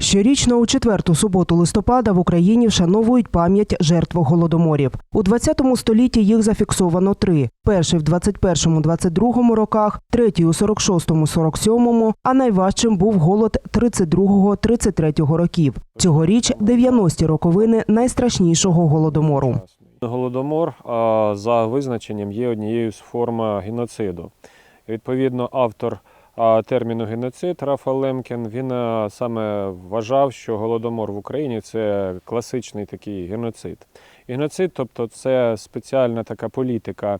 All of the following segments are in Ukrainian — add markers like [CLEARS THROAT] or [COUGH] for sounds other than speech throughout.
Щорічно у четверту суботу листопада в Україні вшановують пам'ять жертв голодоморів. У 20 столітті їх зафіксовано три: перший в 21-22 роках, третій у 46-47, а найважчим був голод 32-33 років. Цьогоріч 90-ті роковини найстрашнішого голодомору. Голодомор за визначенням є однією з форм геноциду. Відповідно, автор терміну геноцид Рафа Лемкін він саме вважав, що голодомор в Україні це класичний такий геноцид. Геноцид, тобто це спеціальна така політика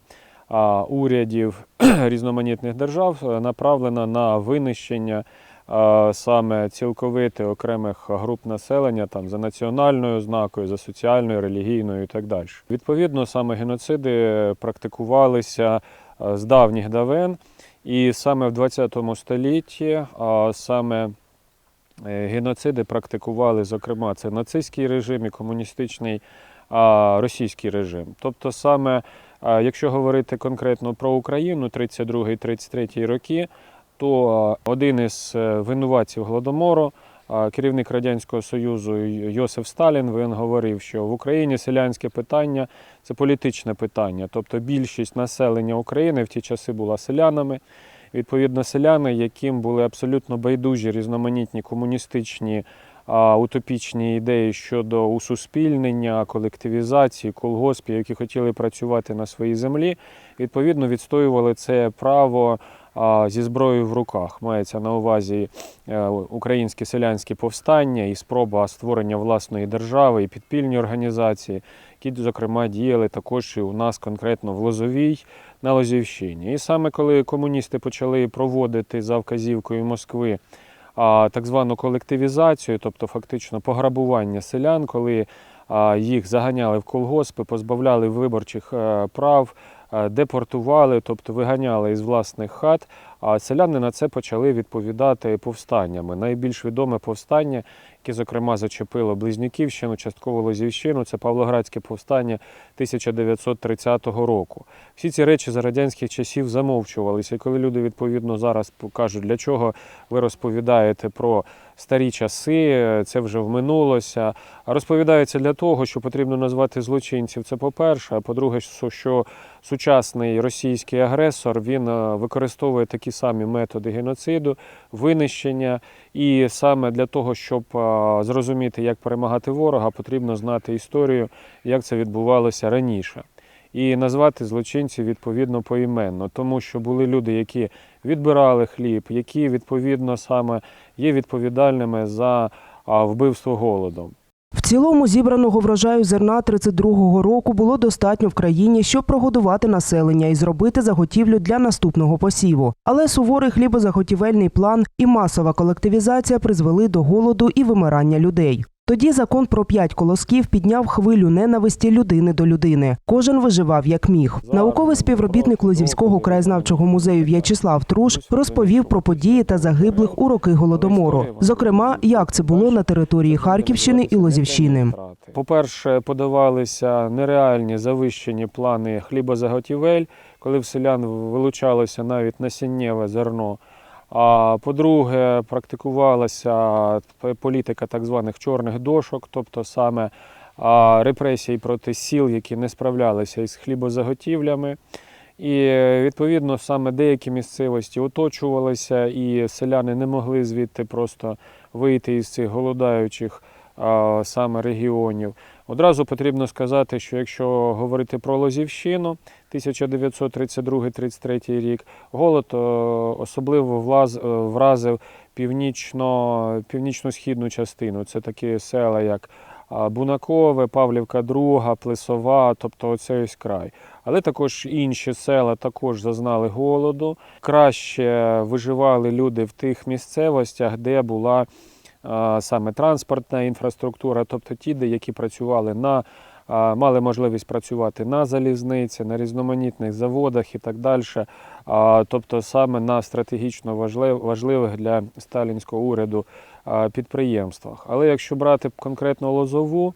урядів [CLEARS THROAT] різноманітних держав, е, направлена на винищення а, саме цілковите окремих груп населення там за національною ознакою, за соціальною, релігійною і так далі. Відповідно, саме геноциди практикувалися з давніх давен, і саме в 20 столітті а, саме е, геноциди практикували, зокрема, це нацистський режим і комуністичний а, російський режим. Тобто, саме якщо говорити конкретно про Україну 32-33 роки, то один із е, винуватців голодомору, керівник Радянського Союзу Йосиф Сталін, він говорив, що в Україні селянське питання це політичне питання. Тобто більшість населення України в ті часи була селянами. Відповідно, селяни, яким були абсолютно байдужі різноманітні комуністичні утопічні ідеї щодо усуспільнення, колективізації, колгоспів, які хотіли працювати на своїй землі, відповідно відстоювали це право зі зброєю в руках. Мається на увазі е, українське селянське повстання і спроба створення власної держави і підпільні організації, які, зокрема, діяли також і у нас конкретно в Лозовій на Лозівщині. І саме коли комуністи почали проводити за вказівкою Москви так звану колективізацію, тобто фактично пограбування селян, коли їх заганяли в колгоспи, позбавляли виборчих е, прав, депортували, тобто виганяли із власних хат. А селяни на це почали відповідати повстаннями. Найбільш відоме повстання, яке, зокрема, зачепило Близнюківщину, частково Лозівщину, це Павлоградське повстання 1930 року. Всі ці речі за радянських часів замовчувалися. І коли люди відповідно зараз кажуть, для чого ви розповідаєте про старі часи, це вже вминулося. А розповідається для того, що потрібно назвати злочинців. Це по-перше, а по-друге, що- сучасний російський агресор він е, використовує такі самі методи геноциду, винищення. І саме для того, щоб зрозуміти, як перемагати ворога, потрібно знати історію, як це відбувалося раніше. І назвати злочинців відповідно поіменно, тому що були люди, які відбирали хліб, які відповідно саме є відповідальними за вбивство голодом. В цілому зібраного врожаю зерна 32-го року було достатньо в країні, щоб прогодувати населення і зробити заготівлю для наступного посіву. Але суворий хлібозаготівельний план і масова колективізація призвели до голоду і вимирання людей. Тоді закон про п'ять колосків підняв хвилю ненависті людини до людини. Кожен виживав як міг. Науковий співробітник Лозівського краєзнавчого музею В'ячеслав Труш розповів про події та загиблих у роки голодомору. Зокрема, як це було на території Харківщини і Лозівщини. По-перше, подавалися нереальні завищені плани хлібозаготівель, коли в селян вилучалося навіть насіннєве зерно. А по-друге, практикувалася політика так званих чорних дошок, тобто саме репресії проти сіл, які не справлялися із хлібозаготівлями. І відповідно саме деякі місцевості оточувалися, і селяни не могли звідти просто вийти із цих голодаючих саме регіонів. Одразу потрібно сказати, що якщо говорити про Лозівщину, 1932-33 рік, голод е, особливо е, вразив північно, північно-східну частину. Це такі села, як Бунакове, Павлівка Друга, Плесова, тобто оцей ось край. Але також інші села також зазнали голоду. Краще виживали люди в тих місцевостях, де була саме транспортна інфраструктура, тобто ті, які працювали на мали можливість працювати на залізниці, на різноманітних заводах і так далі. Тобто саме на стратегічно важливих для сталінського уряду підприємствах. Але якщо брати конкретно Лозову,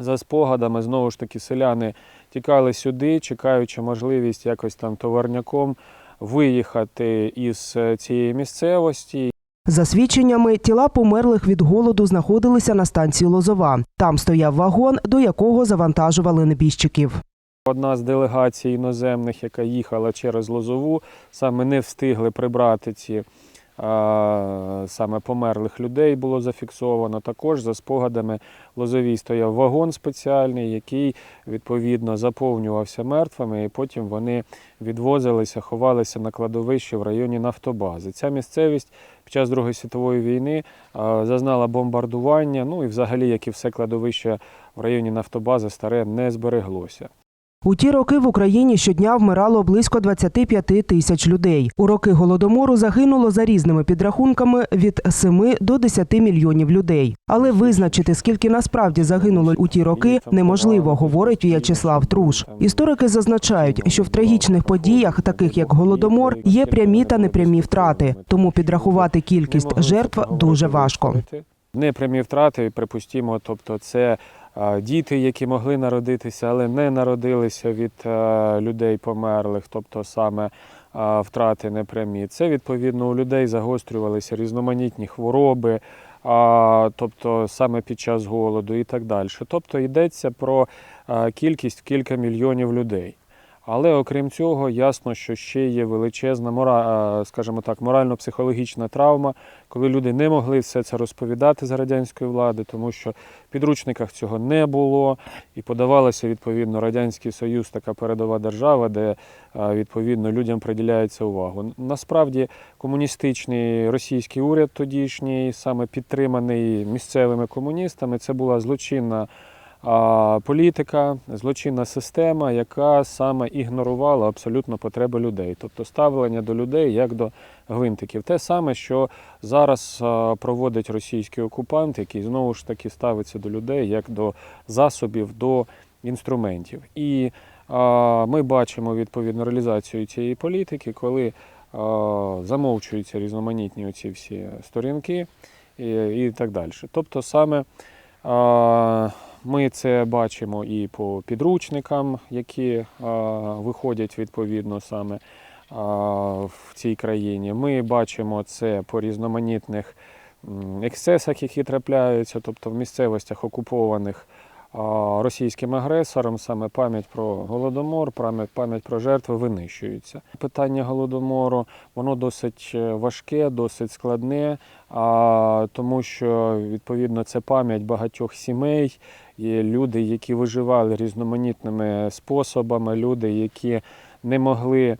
за спогадами, знову ж таки, селяни тікали сюди, чекаючи можливість якось там товарняком виїхати із е, цієї місцевості. За свідченнями, тіла померлих від голоду знаходилися на станції Лозова. Там стояв вагон, до якого завантажували небіжчиків. Одна з делегацій іноземних, яка їхала через Лозову, саме не встигли прибрати ці саме померлих людей, було зафіксовано. Також за спогадами Лозовій стояв вагон спеціальний, який відповідно заповнювався мертвими, і потім вони відвозилися, ховалися на кладовищі в районі Нафтобази. Ця місцевість під час Другої світової війни зазнала бомбардування. Ну і взагалі, як і все кладовище в районі Нафтобази, старе не збереглося. У ті роки в Україні щодня вмирало близько 25 тисяч людей. У роки голодомору загинуло за різними підрахунками від 7 до 10 мільйонів людей. Але визначити, скільки насправді загинуло у ті роки, неможливо, говорить В'ячеслав Труш. Історики зазначають, що в трагічних подіях, таких як голодомор, є прямі та непрямі втрати. Тому підрахувати кількість жертв дуже важко. Непрямі втрати, припустімо, тобто це діти, які могли народитися, але не народилися від людей померлих, тобто саме втрати непрямі. Це відповідно у людей загострювалися різноманітні хвороби, тобто саме під час голоду і так далі. Тобто йдеться про кількість в кілька мільйонів людей. Але окрім цього, ясно, що ще є величезна мора, скажімо так, морально-психологічна травма, коли люди не могли все це розповідати за радянської влади, тому що в підручниках цього не було, і подавалося відповідно Радянський Союз, така передова держава, де відповідно людям приділяється увагу. Насправді комуністичний російський уряд тодішній, саме підтриманий місцевими комуністами, це була злочинна політика, злочинна система, яка саме ігнорувала абсолютно потреби людей, тобто ставлення до людей як до гвинтиків. Те саме, що зараз проводить російський окупант, який знову ж таки ставиться до людей як до засобів, до інструментів. І ми бачимо відповідну реалізацію цієї політики, коли замовчуються різноманітні оці всі сторінки і, так далі. Тобто саме ми це бачимо і по підручникам, які виходять відповідно саме в цій країні. Ми бачимо це по різноманітних ексцесах, які трапляються, тобто в місцевостях окупованих російським агресором, саме пам'ять про голодомор, пам'ять про жертви винищується. Питання голодомору воно досить е, важке, досить складне, а, тому що відповідно це пам'ять багатьох сімей. Є люди, які виживали різноманітними способами, люди, які не могли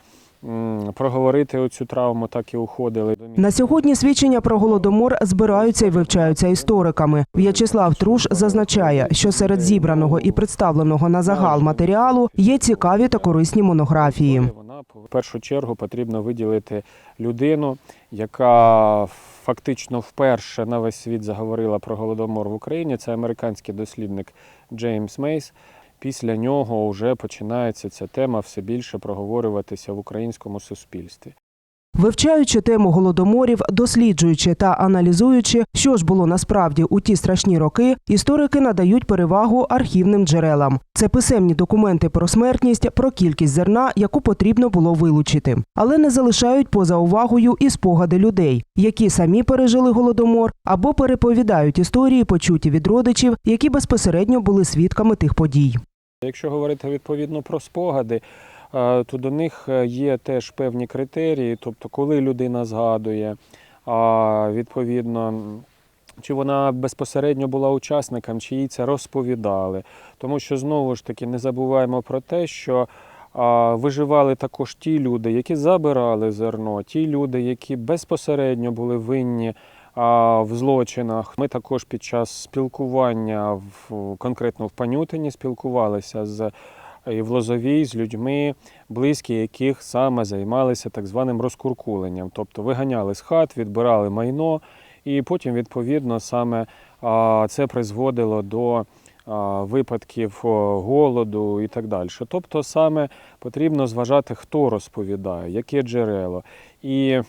проговорити оцю травму, так і уходили На сьогодні свідчення про голодомор збираються і вивчаються істориками. В'ячеслав Труш зазначає, що серед зібраного і представленого на загал матеріалу є цікаві та корисні монографії. Вона в першу чергу потрібно виділити людину, яка фактично вперше на весь світ заговорила про голодомор в Україні. Це американський дослідник Джеймс Мейс. Після нього вже починається ця тема все більше проговорюватися в українському суспільстві. Вивчаючи тему голодоморів, досліджуючи та аналізуючи, що ж було насправді у ті страшні роки, історики надають перевагу архівним джерелам. Це писемні документи про смертність, про кількість зерна, яку потрібно було вилучити, але не залишають поза увагою і спогади людей, які самі пережили голодомор або переповідають історії, почуті від родичів, які безпосередньо були свідками тих подій. Якщо говорити відповідно про спогади, то до них е, є теж певні критерії, тобто коли людина згадує, відповідно, чи вона безпосередньо була учасником, чи їй це розповідали. Тому що знову ж таки не забуваємо про те, що а, виживали також ті люди, які забирали зерно, ті люди, які безпосередньо були винні а, в злочинах. Ми також під час спілкування в конкретно в Панютині спілкувалися з в Лозовій з людьми, близькі яких саме займалися так званим розкуркуленням, тобто виганяли з хат, відбирали майно, і потім, відповідно, саме це призводило до випадків голоду і так далі. Тобто, саме потрібно зважати, хто розповідає, яке джерело, і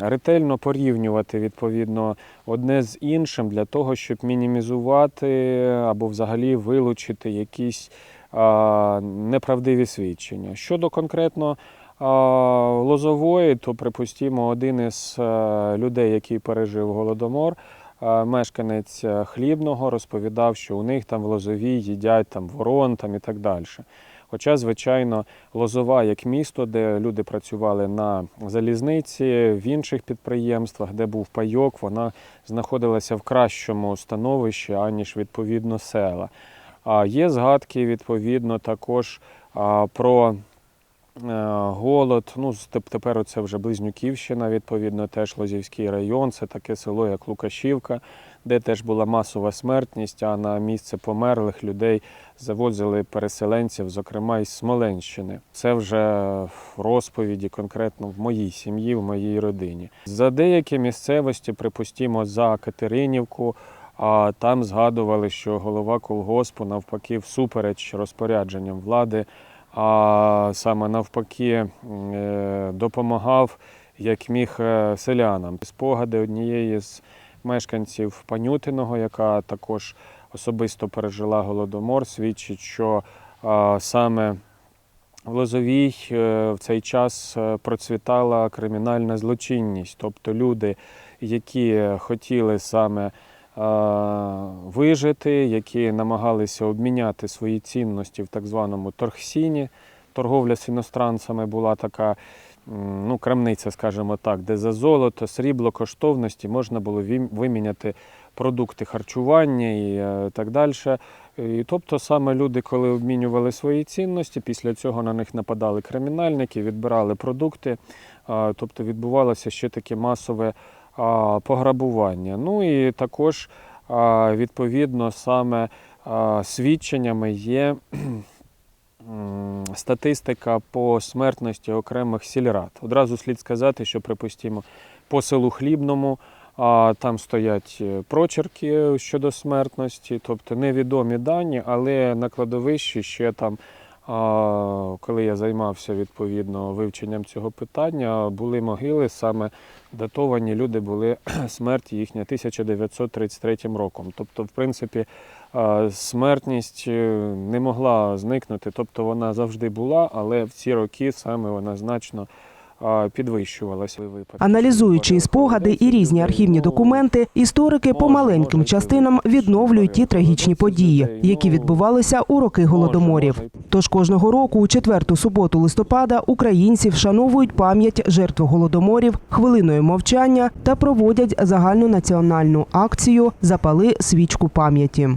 ретельно порівнювати відповідно одне з іншим для того, щоб мінімізувати або взагалі вилучити якісь неправдиві свідчення. Щодо конкретно Лозової, то припустімо, один із е, людей, який пережив голодомор, е, мешканець е, хлібного, розповідав, що у них там в Лозовій їдять там ворон там і так далі. Хоча, звичайно, Лозова як місто, де люди працювали на залізниці, в інших підприємствах, де був пайок, вона знаходилася в кращому становищі, аніж відповідно села. Є згадки відповідно також про е, голод. Ну, тепер це вже Близнюківщина, відповідно, теж Лозівський район, це таке село, як Лукашівка, де теж була масова смертність, а на місце померлих людей завозили переселенців, зокрема із Смоленщини. Це вже в розповіді конкретно в моїй сім'ї, в моїй родині. За деякі місцевості, припустімо, за Катеринівку, а там згадували, що голова колгоспу навпаки всупереч розпорядженням влади, а саме навпаки е, допомагав як міг е, селянам. Спогади однієї з мешканців Панютиного, яка також особисто пережила голодомор, свідчить, що саме в Лозовій е, в цей час е, процвітала кримінальна злочинність, тобто люди, які хотіли саме е, вижити, які намагалися обміняти свої цінності в так званому торгсіні. Торговля з іностранцями була така ну, крамниця, скажімо так, де за золото, срібло, коштовності можна було виміняти продукти харчування і е, так далі. І, тобто саме люди, коли обмінювали свої цінності, після цього на них нападали кримінальники, відбирали продукти. Тобто відбувалося ще таке масове пограбування. Ну і також відповідно саме свідченнями є статистика по смертності окремих сільрад. Одразу слід сказати, що припустимо по селу Хлібному. Там стоять е, прочерки щодо смертності, тобто невідомі дані, але на кладовищі ще там, коли я займався відповідно вивченням цього питання, були могили саме датовані люди були [CLEARS THROAT] смерті їхня 1933 роком. Тобто, в принципі, смертність е, не могла зникнути, тобто вона завжди була, але в ці роки саме вона значно підвищувалася. Аналізуючи і спогади і різні архівні документи, історики по маленьким частинам відновлюють ті трагічні події, які відбувалися у роки голодоморів. Тож кожного року, у четверту суботу листопада, українці вшановують пам'ять жертв голодоморів хвилиною мовчання та проводять загальнонаціональну акцію Запали свічку пам'яті.